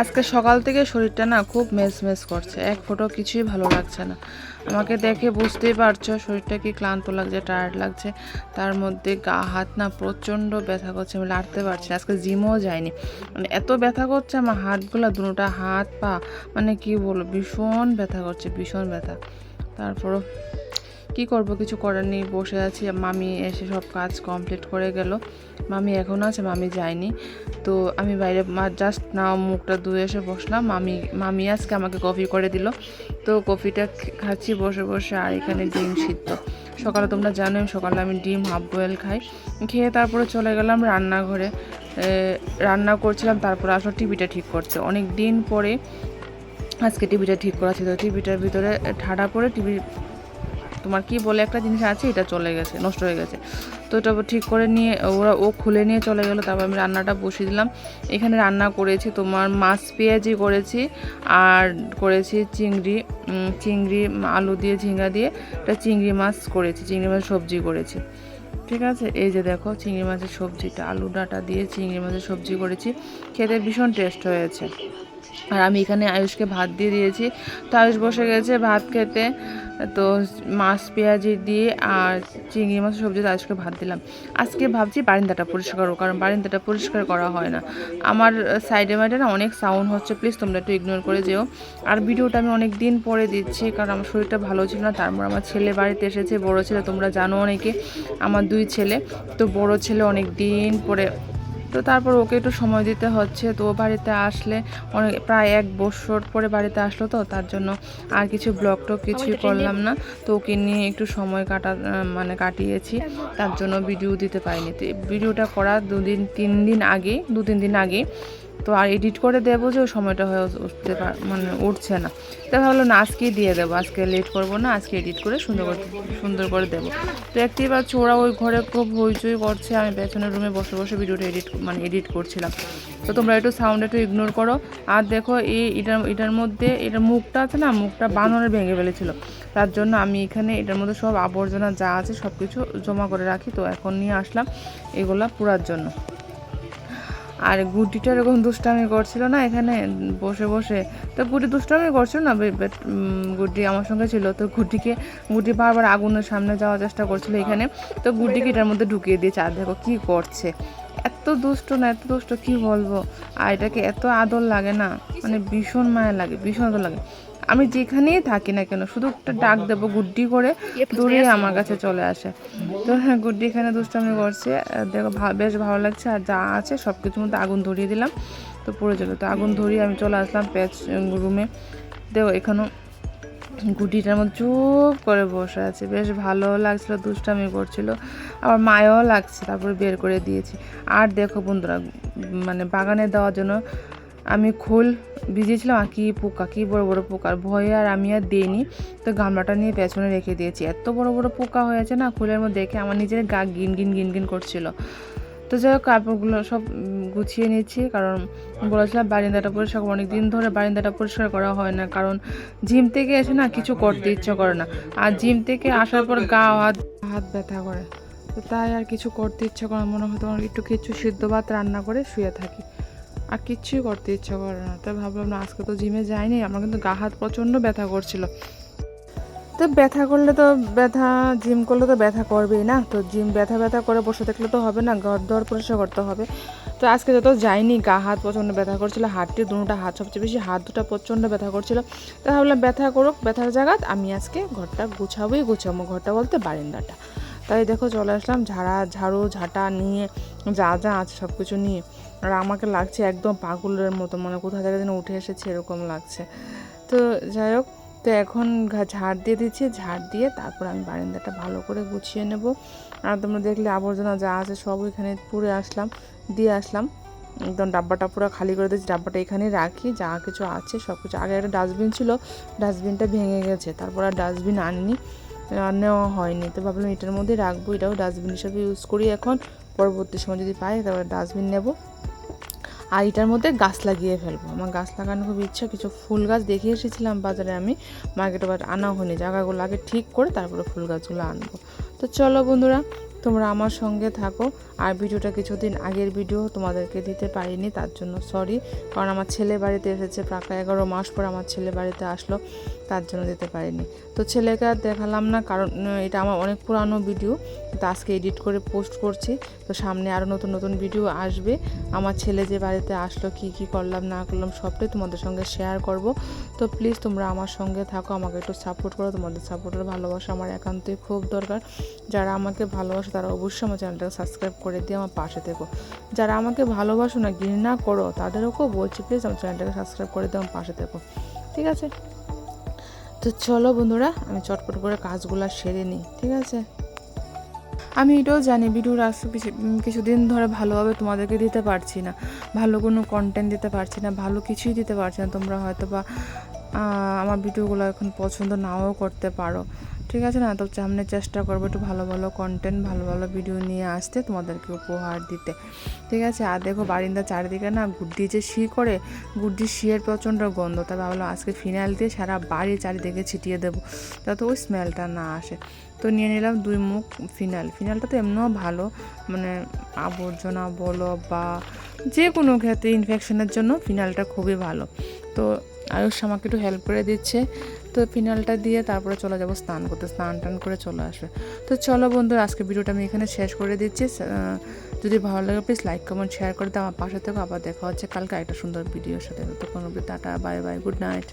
আজকে সকাল থেকে শরীরটা না খুব মেস মেস করছে। এক ফোঁটো কিছুই ভালো লাগছে না। আমাকে দেখে বুঝতেই পারছ শরীরটা কি ক্লান্ত লাগছে টায়ার্ড লাগছে। তার মধ্যে গা, হাত না প্রচণ্ড ব্যথা করছে, আমি লাড়তে পারছি না। আজকে জিমও যায়নি মানে এত ব্যথা করছে আমার হাতগুলো দুটোটা হাত পা মানে কি বলব, ভীষণ ব্যথা করছে, ভীষণ ব্যথা। তারপরও কি করব? কিছু করার নেই, বসে আছি। মামি এসে সব কাজ কমপ্লিট করে গেল। মামি এখন আছে, মামি যায়নি। তো আমি বাইরে জাস্ট না মুখটা ধুয়ে এসে বসলাম। মামি মামি আজকে আমাকে কফি করে দিল। তো কফিটা খাচ্ছি, বসে বসে। আর এখানে ডিম সিদ্ধ। সকালে তোমরা জানো সকালে আমি ডিম হাফ বয়েল খাই। খেয়ে তারপরে চলে গেলাম রান্নাঘরে। রান্না করছিলাম, তারপরে আসলে টিভিটা ঠিক করতে। অনেক দিন পরে আজকে টিভিটা ঠিক করা ছিল। টিভিটার ভিতরে ঠাডা পড়ে টিভি তোমার কি বলে একটা জিনিস আছে, এটা চলে গেছে, নষ্ট হয়ে গেছে। তো এটা ঠিক করে নিয়ে, ওরা, ও খুলে নিয়ে চলে গেলো, তারপর আমি রান্নাটা বসিয়ে দিলাম। এখানে রান্না করেছি তোমার মাছ পেঁয়াজি করেছি আর করেছি চিংড়ি চিংড়ি, আলু দিয়ে ঝিঙ্গা দিয়ে একটা চিংড়ি মাছ করেছি, চিংড়ি মাছ সবজি করেছি। ঠিক আছে? এই যে দেখো, চিংড়ি মাছের সবজিটা, আলু ডাটা দিয়ে চিংড়ি মাছের সবজি করেছি। খেতে ভীষণ টেস্ট হয়েছে। আর আমি এখানে আয়ুষকে ভাত দিয়ে দিয়েছি। তো আয়ুষ বসে গেছে ভাত খেতে। তো মাছ, পেঁয়াজি দিয়ে আর চিংড়ি মাছ, সবজি আয়ুষকে ভাত দিলাম। আজকে ভাবছি বারিন্দাটা পরিষ্কার করব কারণ বারিন্দাটা পরিষ্কার করা হয় না। আমার সাইডে মাইডে না অনেক সাউন্ড হচ্ছে প্লিজ তোমরা একটু ইগনোর করে যেও। আর ভিডিওটা আমি অনেক দিন পরে দিচ্ছি, কারণ আমার শরীরটা ভালো ছিল না, তারপর আমার ছেলে বাড়িতে এসেছে, বড় ছেলে, তোমরা জানো অনেকে। আমার দুই ছেলে, তো বড় ছেলে অনেক দিন পরে তো তারপর ওকে একটু সময় দিতে হচ্ছে। তো ও বাড়িতে আসলে অনেক প্রায় এক বছর পরে বাড়িতে আসলো তো তার জন্য আর কিছু ব্লগ টক কিছুই করলাম না। তো ওকে নিয়ে একটু সময় কাটা মানে কাটিয়েছি। তার জন্য ভিডিও দিতে পারিনি। তো ভিডিওটা করা দুদিন তিন দিন আগে দু তিন দিন আগে তো আর এডিট করে দেবো যে ওই সময়টা হয়ে উঠতে মানে উঠছে না। তাই ভাবলো না আজকেই দিয়ে দেবো, আজকে লেট করব না, আজকে এডিট করে সুন্দর করে সুন্দর করে দেবো। তো দেখতেই পাচ্ছ ওরা ওই ঘরে খুব হইচই করছে, আমি পেছনের রুমে বসে বসে ভিডিওটা এডিট মানে এডিট করছিলাম। তো তোমরা একটু সাউন্ড একটু ইগনোর করো। আর দেখো এই, এটার এটার মধ্যে, এটার মুখটা আছে না, মুখটা বানরের ভেঙে ফেলেছিলো। তার জন্য আমি এখানে, এটার মধ্যে সব আবর্জনা যা আছে সব কিছু জমা করে রাখি। তো এখন নিয়ে আসলাম, এগুলা পুরার জন্য। আর গুটিটা এরকম দুষ্টামি করছিল না এখানে বসে বসে। তো গুটি দুষ্টামি করছিল না গুটি আমার সঙ্গে ছিল। তো গুটিকে গুটি বারবার আগুনের সামনে যাওয়ার চেষ্টা করছিল এখানে। তো গুটিকে এটার মধ্যে ঢুকিয়ে দিয়েছে আর দেখো কী করছে। এত দুষ্ট না এত দুষ্ট কি বলব? আর এটাকে এত আদর লাগে না মানে ভীষণ মায়া লাগে ভীষণ আদর লাগে। আমি যেখানেই থাকি না কেন শুধু একটা ডাক দেবো গুড্ডি করে দূরে আমার কাছে চলে আসে। তো হ্যাঁ গুড্ডি এখানে দুষ্টামি করছে। দেখো বেশ ভালো লাগছে। আর যা আছে সব কিছুর মধ্যে আগুন ধরিয়ে দিলাম। তো পড়ে যাবে তো আগুন ধরিয়ে আমি চলে আসলাম প্যাচ রুমে দেখো এখানেও গুটিটার মধ্যে চুপ করে বসে আছে। বেশ ভালো লাগছিল দুষ্টামি করছিল। আবার মায়াও লাগছে তারপরে বের করে দিয়েছি। আর দেখো বন্ধুরা মানে বাগানে দেওয়ার জন্য আমি খোল ভিজিয়েছিলাম, আর কি পোকা কি বড় বড় পোকার ভয়ে আর আমি আর দিইনি। তো গামলাটা নিয়ে পেছনে রেখে দিয়েছি। এত বড় বড় পোকা হয়েছে না, খোলের মধ্যে দেখে আমার নিজের গা গিন গিন গিন গিন করছিল। তো যাই হোক, কাপড়গুলো সব গুছিয়ে নিচ্ছি কারণ বলেছিলাম বারিন্দাটা পরিষ্কার অনেক দিন ধরে বারিন্দাটা পরিষ্কার করা হয় না, কারণ জিম থেকে এসে না কিছু করতে ইচ্ছে করে না। আর জিম থেকে আসার পর গা, হাত হাত ব্যথা করে। তো তাই আর কিছু করতে ইচ্ছে করে মনে হয় তোমার একটু কিছু সিদ্ধ ভাত রান্না করে শুয়ে থাকি। আর কিচ্ছুই করতে ইচ্ছে করে না। তাই ভাবলাম না, আজকে তো জিমে যাইনি, আমার কিন্তু গা হাত প্রচণ্ড ব্যথা করছিল। তো ব্যথা করলে তো ব্যথা জিম করলে তো ব্যথা করবেই না? তো জিম ব্যথা ব্যথা করে বসে থাকলে তো হবে না, ঘর দর পরিষ্কার করতে হবে। তো আজকে যত যাইনি, গা হাত প্রচণ্ড ব্যথা করছিল হাতটি দুটা হাত, সবচেয়ে বেশি হাত দুটা প্রচণ্ড ব্যথা করছিল। তো ভাবলাম ব্যথা করুক, ব্যথার জায়গাত আমি আজকে ঘরটা গুছাবোই গুছাবো, ঘরটা বলতে বারিন্দাটা। তাই দেখো চলে আসলাম, ঝাড়া, ঝাড়ু, ঝাঁটা নিয়ে যা যা আছে সব কিছু নিয়ে। আর আমাকে লাগছে একদম পাগলের মতো মানে কোথা থেকে যেন উঠে এসেছে, এরকম লাগছে। তো যাই হোক, তো এখন ঝাড় দিয়ে দিচ্ছি, ঝাড় দিয়ে তারপর আমি বারান্দাটা ভালো করে গুছিয়ে নেব। আর তোমরা দেখলে আবর্জনা যা আছে সব ওইখানে পুড়ে আসলাম, দিয়ে আসলাম। একদম ডাব্বাটা পুরো খালি করে দিয়েছি, ডাব্বাটা এখানে রাখি, যা কিছু আছে সব কিছু আগে একটা ডাস্টবিন ছিল, ডাস্টবিনটা ভেঙে গেছে, তারপর আর ডাস্টবিন আনিনি। নেওয়া হয়নি। তো ভাবলাম এটার মধ্যে রাখব, এটাও ডাস্টবিন হিসাবে ইউজ করি এখন। পরবর্তী সময় যদি পাই, তারপরে ডাস্টবিন নেব। আর এটার মধ্যে গাছ লাগিয়ে ফেলব। আমার গাছ লাগানোর খুব ইচ্ছা, কিছু ফুল গাছ দেখে এসেছিলাম বাজারে আমি। মার্কেটে বাট আনা হয়নি। জায়গাগুলো আগে ঠিক করে তারপরে ফুল গাছগুলো আনব। তো চলো বন্ধুরা তোমরা আমার সঙ্গে থাকো। আর ভিডিওটা কিছুদিন আগের ভিডিও তোমাদেরকে দিতে পারিনি, তার জন্য সরি কারণ আমার ছেলে বাড়িতে এসেছে প্রায় এগারো মাস পর আমার ছেলে বাড়িতে আসলো, তার জন্য দিতে পারিনি। তো ছেলেকে আর দেখালাম না, কারণ এটা আমার অনেক পুরানো ভিডিও তো আজকে এডিট করে পোস্ট করছি। তো সামনে আরও নতুন নতুন ভিডিও আসবে। আমার ছেলে যে বাড়িতে আসলো, কি কি করলাম, না করলাম, সবটাই তোমাদের সঙ্গে শেয়ার করব। তো প্লিজ তোমরা আমার সঙ্গে থাকো, আমাকে একটু সাপোর্ট করো। তোমাদের সাপোর্টের ভালোবাসা আমার একান্তই খুব দরকার। যারা আমাকে ভালোবাসে তারা অবশ্যই আমার চ্যানেলটাকে সাবস্ক্রাইব করে দিয়ে আমার পাশে থেকো। যারা আমাকে ভালোবাসো না, ঘৃণা করো তাদেরকেও বলছি প্লিজ আমার চ্যানেলটাকে সাবস্ক্রাইব করে দিয়ে আমার পাশে থেকো। ঠিক আছে? তো চলো বন্ধুরা, আমি চটপট করে কাজগুলো সেরে নিই, ঠিক আছে? আমি এটাও জানি ভিডিওর কিছু- কিছুদিন ধরে ভালোভাবে তোমাদেরকে দিতে পারছি না। ভালো কোনো কন্টেন্ট দিতে পারছি না, ভালো কিছুই দিতে পারছি না। তোমরা হয়তো বা আমার ভিডিওগুলো এখন পছন্দ নাও করতে পারো। ঠিক আছে না? তো সামনে চেষ্টা করব একটু ভালো ভালো কন্টেন্ট ভালো ভালো ভিডিও নিয়ে আসতে তোমাদেরকে উপহার দিতে। ঠিক আছে? আর দেখো বারিন্দা চারিদিকে না গুড্ডি যে শি করে, গুড্ডি শিয়ের প্রচণ্ড গন্ধ। তাই ভাবলাম আজকে ফিনাইল দিয়ে সারা বাড়ি চারিদিকে ছিটিয়ে দেবো। যাতে ওই স্মেলটা না আসে। তো নিয়ে নিলাম দুই মুখ ফিনাইল ফিনাইলটা তো এমনিও ভালো। মানে আবর্জনা বলো বা যে কোনো ক্ষেত্রে ইনফেকশনের জন্য ফিনাইলটা খুবই ভালো। তো আয়ুষ আমাকে একটু হেল্প করে দিচ্ছে। তো ফিনালটা দিয়ে তারপরে চলে যাব স্নান করতে। স্নান টান করে চলে আসবে। তো চলো বন্ধু আজকে ভিডিওটা আমি এখানে শেষ করে দিচ্ছি। যদি ভালো লাগে প্লিজ লাইক কমেন্ট শেয়ার করে দাও। আমার পাশে থেকে। আবার দেখা হচ্ছে কালকে একটা সুন্দর ভিডিওর সাথে। তো কোনো tata bye bye good night